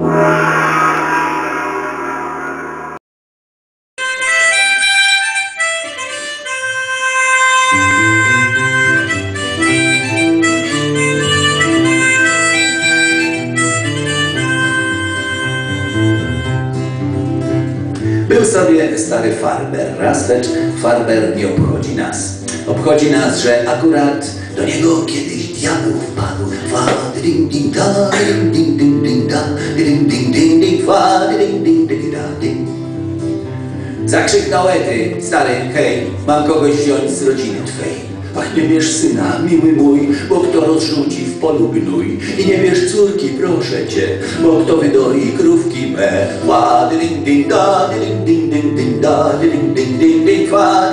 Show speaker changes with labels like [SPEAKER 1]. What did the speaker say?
[SPEAKER 1] Był sobie stary farmer raz, lecz farmer nie obchodzi nas. Obchodzi nas, że akurat do niego kiedyś diabeł wpadł. Fa, ding, ding, da, ding, ding, Zakrzyknął Ety, stary, hej, mam kogoś wziąć z rodziny twej. Ach, nie bierz syna, miły mój, bo kto rozrzuci w polu gnój. I nie bierz córki, proszę cię, bo kto wydoi krówki me. Fa, ding, ding, da, ding, ding, ding, ding, da, ding, ding, ding, ding, fa,